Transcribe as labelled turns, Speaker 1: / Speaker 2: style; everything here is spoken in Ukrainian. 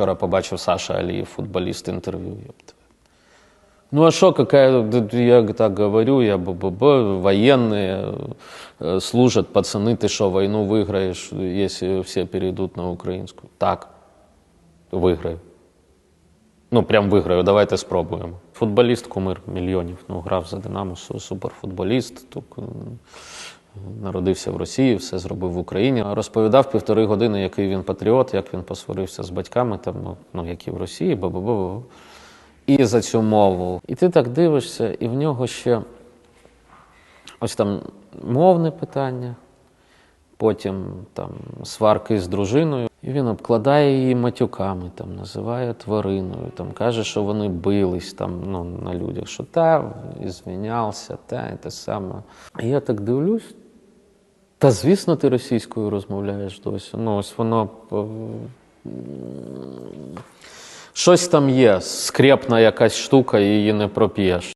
Speaker 1: Вчора побачив Саша Алієв, футболіст, інтерв'ю. ёпта. Ну а что, какая, да я так говорю, я БББ, военные, э, служат пацаны, ты что, войну выиграешь, если все перейдут на украинскую? Так, виграю. Ну, прям виграю, давайте спробуємо. Футболіст, кумир мільйонів. Ну, грав за Динамо, суперфутболіст. Тук, Народився в Росії, все зробив в Україні. Розповідав півтори години, який він патріот, як він посварився з батьками, там, ну, ну які в Росії, бу-бу-бу. І за цю мову. І ти так дивишся, і в нього ще ось там мовне питання, потім там сварки з дружиною. І він обкладає її матюками, там, називає твариною, там, каже, що вони бились там, ну, на людях, що та, і звінявся, та, і те саме. І я так дивлюсь. Та звісно, ти російською розмовляєш досі. Ну, ось воно. е, Щось там є, скрепна якась штука, її не проп'єш.